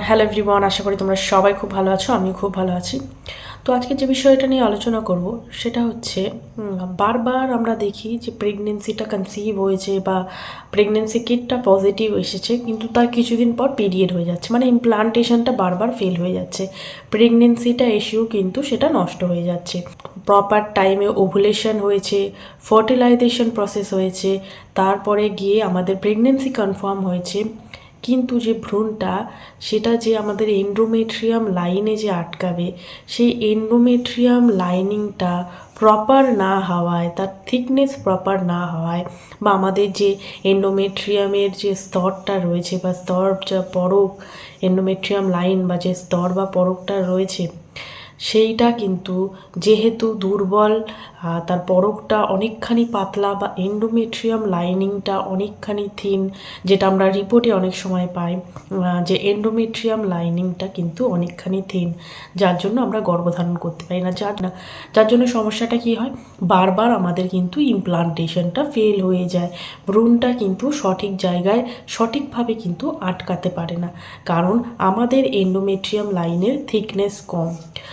Hello everyone আশা করি তোমরা সবাই খুব ভালো আছো আমি খুব ভালো আছি। তো আজকে যে বিষয়টা নিয়ে আলোচনা করব, সেটা হচ্ছে বারবার আমরা দেখি যে প্রেগনেন্সিটা কনসিভ হয়েছে বা প্রেগনেন্সি কিটটা পজিটিভ এসেছে, কিন্তু তার কিছুদিন পর পিরিয়ড হয়ে যাচ্ছে। মানে ইমপ্লান্টেশনটা বারবার ফেল হয়ে যাচ্ছে। প্রেগনেন্সিটা এসেও কিন্তু সেটা নষ্ট হয়ে যাচ্ছে। প্রপার টাইমে ওভুলেশন হয়েছে ফার্টিলাইজেশন প্রসেস হয়েছে, তারপরে গিয়ে আমাদের প্রেগনেন্সি কনফার্ম হয়েছে। কিন্তু যে ভ্রূণটা, সেটা যে আমাদের এন্ডোমেট্রিয়াম লাইনে যে আটকাবে, সেই এন্ডোমেট্রিয়াম লাইনিংটা প্রপার না হওয়ায়, তার থিকনেস প্রপার না হওয়ায় বা আমাদের যে এন্ডোমেট্রিয়ামের যে স্তরটা রয়েছে বা স্তর যা পরক এন্ডোমেট্রিয়াম লাইন বা যে স্তর বা পরকটা রয়েছে, সেইটা কিন্তু যেহেতু দুর্বল তার পরকটা অনেকখানি পাতলা বা এন্ডোমেট্রিয়াম লাইনিংটা অনেকখানি থিন যেটা আমরা রিপোর্টে অনেক সময় পাই যে এন্ডোমেট্রিয়াম লাইনিংটা কিন্তু অনেকখানি থিন যার জন্য আমরা গর্ভধারণ করতে পারি না। যার না, যার জন্য সমস্যাটা কি হয়? বারবার আমাদের কিন্তু ইমপ্লান্টেশনটা ফেল হয়ে যায়। ভ্রূণটা কিন্তু সঠিক জায়গায় সঠিকভাবে কিন্তু আটকাতে পারে না, কারণ আমাদের এন্ডোমেট্রিয়াম লাইনের থিকনেস কম।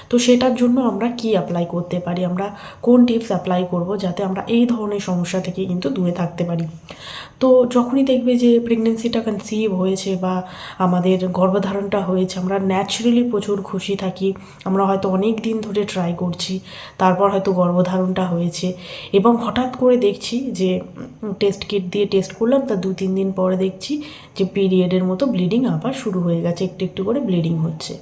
তো সেটার জন্য আমরা কি অ্যাপ্লাই করতে পারি? আমরা কোন টিপস অ্যাপ্লাই করব যাতে আমরা এই ধরনের সমস্যা থেকে কিন্তু দূরে থাকতে পারি। তো যখনই দেখবে যে প্রেগনেন্সিটা কনসিভ হয়েছে বা আমাদের গর্ভধারণটা হয়েছে, আমরা ন্যাচারালি প্রচুর খুশি থাকি, আমরা হয়তো অনেক দিন ধরে ট্রাই করছি, তারপর হয়তো গর্ভধারণটা হয়েছে এবং হঠাৎ করে দেখছি যে টেস্ট কিট দিয়ে টেস্ট করলাম তার দু তিন দিন পরে দেখছি যে পিরিয়ডের মতো ব্লিডিং আবার শুরু হয়ে গেছে, একটু একটু করে ব্লিডিং হচ্ছে।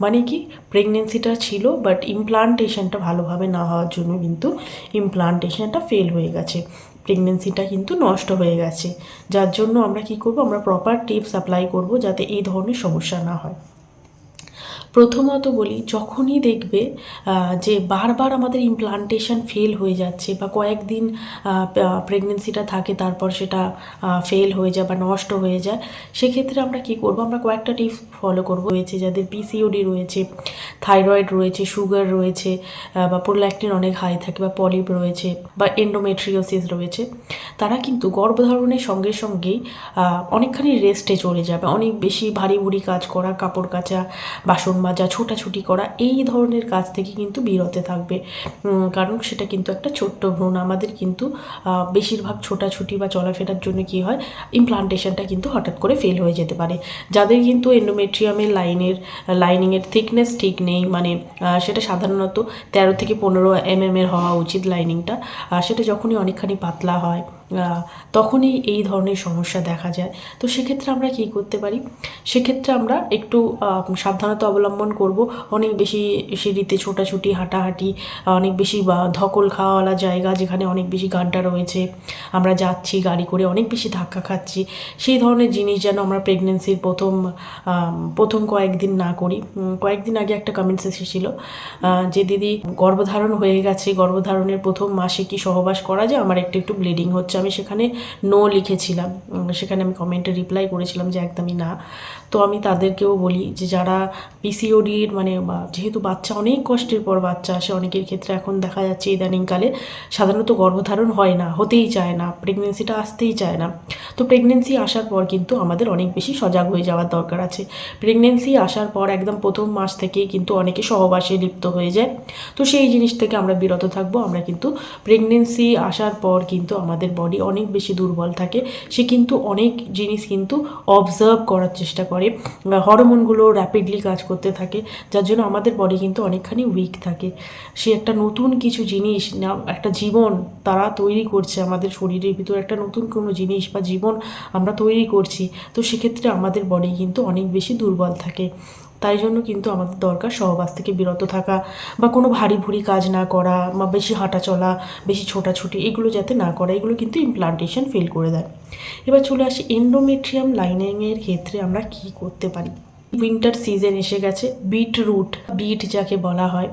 মানে কি প্রেগনেন্সিটা ছিল বাট ইমপ্লান্টেশনটা ভালোভাবে না হওয়ার জন্য কিন্তু ইমপ্লান্টেশনটা ফেল হয়ে গেছে। প্রেগনেন্সিটা কিন্তু নষ্ট হয়ে গেছে। যার জন্য আমরা কি করব, আমরা প্রপার টিপস অ্যাপ্লাই করব যাতে এই ধরনের সমস্যা না হয়। প্রথমত বলি, যখনই দেখবে যে বারবার আমাদের ইমপ্লান্টেশন ফেল হয়ে যাচ্ছে বা কয়েকদিন প্রেগনেন্সিটা থাকে, তারপর সেটা ফেল হয়ে যায় বা নষ্ট হয়ে যায়, সেক্ষেত্রে আমরা কি করব? আমরা কয়েকটা টিপস ফলো করব। রয়েছে যাদের পিসিওডি রয়েছে থাইরয়েড রয়েছে সুগার রয়েছে বা প্রোল্যাক্টিন অনেক হাই থাকে, বা পলিপ রয়েছে, বা এন্ডোমেট্রিওসিস রয়েছে, তারা কিন্তু গর্ভধারণের সঙ্গে সঙ্গেই অনেকখানি রেস্টে চলে যাবে। অনেক বেশি ভারী ভুরি কাজ করা, কাপড় কাচা, বাসন মাজা ছোটাছুটি করা, এই ধরনের কাজ থেকে কিন্তু বিরতে থাকবে। কারণ সেটা কিন্তু একটা ছোট্ট ভ্রূণ। আমাদের কিন্তু বেশিরভাগ ছোটাছুটি বা চলাফেরার জন্য কি হয় ইমপ্লান্টেশনটা কিন্তু হঠাৎ করে ফেল হয়ে যেতে পারে। যাদের কিন্তু এন্ডোমেট্রিয়ামের লাইনের লাইনিংয়ের থিকনেস ঠিক নেই মানে সেটা সাধারণত তেরো থেকে পনেরো এম এর হওয়া উচিত লাইনিংটা সেটা যখনই অনেকখানি পাতলা হয় তখনই এই ধরনের সমস্যা দেখা যায়। তো সেক্ষেত্রে আমরা কী করতে পারি? সেক্ষেত্রে আমরা একটু সাবধানতা অবলম্বন করব। অনেক বেশি সিঁড়িতে ছোটাছুটি, হাঁটাহাঁটি, অনেক বেশি বা ধকল খাওয়াওয়ালা জায়গা যেখানে অনেক বেশি গাড্ডা রয়েছে। আমরা যাচ্ছি, গাড়ি করে অনেক বেশি ধাক্কা খাচ্ছি। সেই ধরনের জিনিস যেন আমরা প্রেগনেন্সির প্রথম প্রথম কয়েকদিন না করি। কয়েকদিন আগে একটা কমেন্টস এসেছিল যে, দিদি, গর্ভধারণ হয়ে গেছে। গর্ভধারণের প্রথম মাসে কি সহবাস করা যায়? আমার একটু একটু ব্লিডিং হচ্ছে। আমি সেখানে নো লিখেছিলাম। সেখানে আমি কমেন্টে রিপ্লাই করেছিলাম যে একদমই না। তো আমি তাদেরকেও বলি যে যারা পিসিওডির মানে যেহেতু বাচ্চা অনেক কষ্টের পর বাচ্চা আসে, অনেকের ক্ষেত্রে এখন দেখা যাচ্ছে ইদানিংকালে সাধারণত গর্ভধারণ হয় না, হতেই চায় না প্রেগনেন্সিটা আসতেই চায় না। তো প্রেগনেন্সি আসার পর কিন্তু আমাদের অনেক বেশি সজাগ হয়ে যাওয়ার দরকার আছে। প্রেগনেন্সি আসার পর একদম প্রথম মাস থেকেই কিন্তু অনেকে সহবাসে লিপ্ত হয়ে যায়। তো সেই জিনিস থেকে আমরা বিরত থাকব। আমরা কিন্তু প্রেগনেন্সি আসার পর কিন্তু আমাদের বডি অনেক বেশি দুর্বল থাকে, সে কিন্তু অনেক জিনিস কিন্তু অবজার্ভ করার চেষ্টা করে হরমোনগুলো র্যাপিডলি কাজ করতে থাকে, যার জন্য আমাদের বডি কিন্তু অনেকখানি উইক থাকে। সে একটা নতুন কিছু জিনিস না, একটা জীবন তারা তৈরি করছে আমাদের শরীরের ভিতরে, একটা নতুন কোনো জিনিস বা জীবন আমরা তৈরি করছি, তো সেক্ষেত্রে আমাদের বডি কিন্তু অনেক বেশি দুর্বল থাকে। তাই জন্য কিন্তু আমাদের দরকার সহবাস থেকে বিরত থাকা বা কোনো ভারী ভুরি কাজ না করা বা বেশি হাঁটা চলা, বেশি ছোটাছুটি এগুলো যাতে না করা, এগুলো কিন্তু ইমপ্লান্টেশন ফেল করে দেয়। এবার চলে আসি এন্ডোমেট্রিয়াম লাইনিংয়ের ক্ষেত্রে আমরা কি করতে পারি? উইন্টার সিজন এসে গেছে বিট রুট বিট যাকে বলা হয়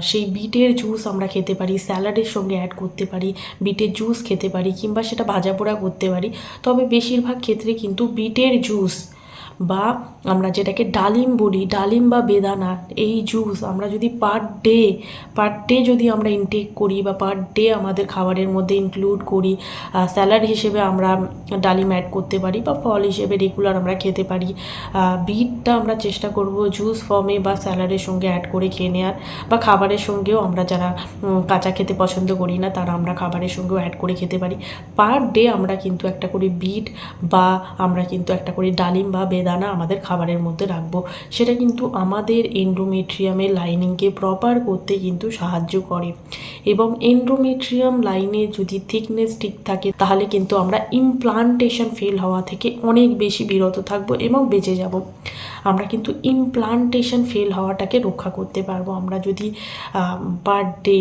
সেই বিটের জুস আমরা খেতে পারি স্যালাডের সঙ্গে অ্যাড করতে পারি বিটের জুস খেতে পারি কিংবা সেটা ভাজা পোড়া করতে পারি। তবে বেশিরভাগ ক্ষেত্রে কিন্তু বিটের জুস বা আমরা যেটাকে ডালিম বলি, ডালিম বা বেদানা এই জুস আমরা যদি পার ডে পার ডে যদি আমরা ইনটেক করি বা পার ডে আমাদের খাবারের মধ্যে ইনক্লুড করি স্যালাড হিসেবে আমরা ডালিম অ্যাড করতে পারি বা ফল হিসেবে রেগুলার আমরা খেতে পারি বিটটা আমরা চেষ্টা করব জুস ফর্মে বা স্যালাডের সঙ্গে অ্যাড করে খেয়ে নেওয়ার বা খাবারের সঙ্গেও আমরা যারা কাঁচা খেতে পছন্দ করি না, তারা আমরা খাবারের সঙ্গেও অ্যাড করে খেতে পারি। পার ডে আমরা কিন্তু একটা করে বিট বা আমরা কিন্তু একটা করে ডালিম বা বেদানা আমাদের খাবারের মধ্যে রাখব। সেটা কিন্তু আমাদের এন্ড্রোমেট্রিয়ামের লাইনিংকে প্রপার করতে কিন্তু সাহায্য করে। এবং এন্ড্রোমেট্রিয়াম লাইনে যদি থিকনেস ঠিক থাকে, তাহলে কিন্তু আমরা ইমপ্লান্টেশন ফেল হওয়া থেকে অনেক বেশি বিরত থাকব এবং বেঁচে যাব। আমরা কিন্তু ইমপ্লান্টেশন ফেল হওয়াটাকে রক্ষা করতে পারব। আমরা যদি পার ডে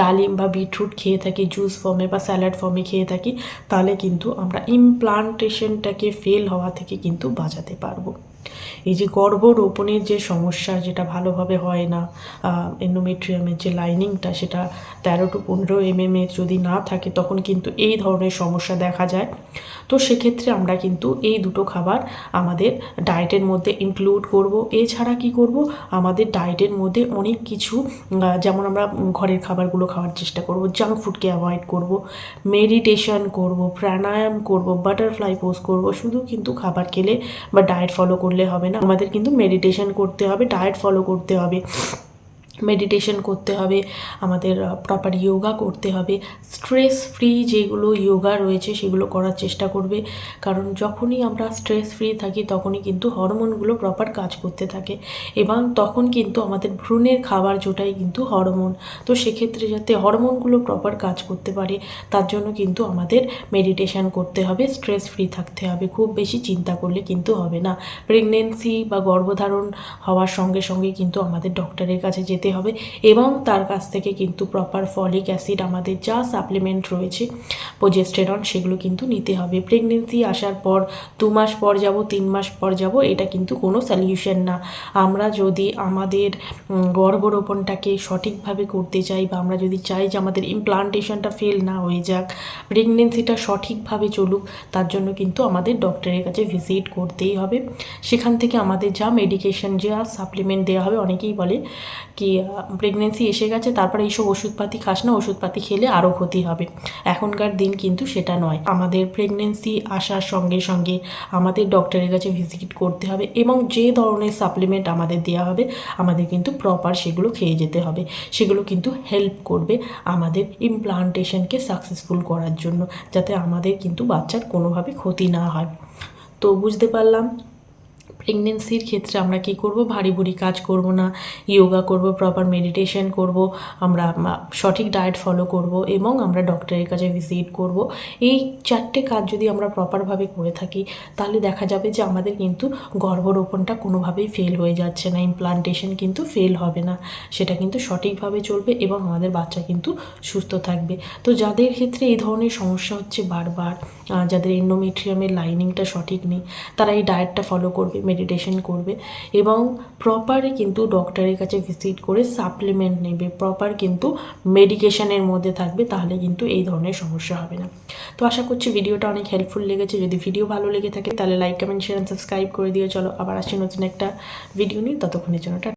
ডালিম বা বিটরুট খেয়ে থাকি জুস ফর্মে বা স্যালাড ফর্মে খেয়ে থাকি, তাহলে কিন্তু আমরা ইমপ্লান্টেশনটাকে ফেল হওয়া থেকে কিন্তু বাঁচাতে পারব। এই যে গর্ভরোপণের যে সমস্যা, যেটা ভালোভাবে হয় না এন্ডোমেট্রিয়ামের যে লাইনিংটা সেটা তেরো টু পনেরো এম এম এর যদি না থাকে, তখন কিন্তু এই ধরনের সমস্যা দেখা যায়। তো সেক্ষেত্রে আমরা কিন্তু এই দুটো খাবার আমাদের ডায়েটের মধ্যে ইনক্লুড করব। এছাড়া কি করব? আমাদের ডায়েটের মধ্যে অনেক কিছু যেমন আমরা ঘরের খাবারগুলো খাওয়ার চেষ্টা করব জাঙ্ক ফুডকে অ্যাভয়েড করব মেডিটেশন করব, প্রাণায়াম করব বাটারফ্লাই পোজ করব, শুধু কিন্তু খাবার খেলে বা ডায়েট ফলো করলে হবে না। আমাদের কিন্তু মেডিটেশন করতে হবে ডায়েট ফলো করতে হবে। মেডিটেশন করতে হবে, আমাদের প্রপার যোগা করতে হবে। স্ট্রেস ফ্রি যেগুলো যোগা রয়েছে সেগুলো করার চেষ্টা করবে। কারণ যখনই আমরা স্ট্রেস ফ্রি থাকি তখনই কিন্তু হরমোনগুলো প্রপার কাজ করতে থাকে। এবং তখন কিন্তু আমাদের ভ্রূণের খাবার জোটাই কিন্তু হরমোন তো সেক্ষেত্রে যাতে হরমোনগুলো প্রপার কাজ করতে পারে, তার জন্য কিন্তু আমাদের মেডিটেশন করতে হবে। স্ট্রেস ফ্রি থাকতে হবে। খুব বেশি চিন্তা করলে কিন্তু হবে না। প্রেগনেন্সি বা গর্ভধারণ হওয়ার সঙ্গে সঙ্গে কিন্তু আমাদের ডক্টরের কাছে যেতে হবে এবং তার কাছ থেকে কিন্তু প্রপার ফলিক অ্যাসিড আমাদের যা সাপ্লিমেন্ট রয়েছে প্রোজেস্টেরন সেগুলো কিন্তু নিতে হবে। প্রেগনেন্সি আসার পর দু মাস পর যাব, তিন মাস পর যাব, এটা কিন্তু কোনো সলিউশন না। আমরা যদি আমাদের গর্ভরোপণটাকে সঠিকভাবে করতে চাই বা আমরা যদি চাই যে আমাদের ইমপ্লান্টেশনটা ফেল না হয়ে যাক প্রেগনেন্সিটা সঠিকভাবে চলুক, তার জন্য কিন্তু আমাদের ডক্টরের কাছে ভিজিট করতেই হবে। সেখান থেকে আমাদের যা মেডিকেশন যা সাপ্লিমেন্ট দেওয়া হবে, অনেকেই বলে কি প্রেগনেন্সি এসে গেছে, তারপরে এইসব ওষুধপাতি খাস না, ওষুধপাতি খেলে আরও ক্ষতি হবে। এখনকার দিন কিন্তু সেটা নয়। আমাদের প্রেগনেন্সি আসার সঙ্গে সঙ্গে আমাদের ডক্টরের কাছে ভিজিট করতে হবে এবং যে ধরনের সাপ্লিমেন্ট আমাদের দেওয়া হবে, আমাদের কিন্তু প্রপার সেগুলো খেয়ে যেতে হবে। সেগুলো কিন্তু হেল্প করবে আমাদের ইমপ্লান্টেশনকে সাকসেসফুল করার জন্য, যাতে আমাদের কিন্তু বাচ্চার কোনোভাবে ক্ষতি না হয়। তো বুঝতে পারলাম? প্রেগনেন্সির ক্ষেত্রে আমরা কি করব? ভারী ভুরি কাজ করব না। ইয়োগা করব প্রপার মেডিটেশন করব, আমরা সঠিক ডায়েট ফলো করব এবং আমরা ডক্টরের কাছে ভিজিট করব। এই চারটে কাজ যদি আমরা প্রপারভাবে করে থাকি, তাহলে দেখা যাবে যে আমাদের কিন্তু গর্ভরোপণটা কোনোভাবেই ফেল হয়ে যাচ্ছে না ইমপ্লান্টেশন কিন্তু ফেল হবে না। সেটা কিন্তু সঠিকভাবে চলবে এবং আমাদের বাচ্চা কিন্তু সুস্থ থাকবে। তো যাদের ক্ষেত্রে এই ধরনের সমস্যা হচ্ছে বারবার যাদের এন্ডোমেট্রিয়ামের লাইনিংটা সঠিক নেই, তারা এই ডায়েটটা ফলো করবে। মেডিটেশন করবে এবং প্রপারে কিন্তু ডক্টরের কাছে ভিজিট করে সাপ্লিমেন্ট নেবে। প্রপার কিন্তু মেডিকেশানের মধ্যে থাকবে, তাহলে কিন্তু এই ধরনের সমস্যা হবে না। তো আশা করছি ভিডিওটা অনেক হেল্পফুল লেগেছে। যদি ভিডিও ভালো লেগে থাকে, তাহলে লাইক কমেন্ট শেয়ার সাবস্ক্রাইব করে দিয়ে চলো আবার আসছি নতুন একটা ভিডিও নিয়ে। ততক্ষণের জন্য।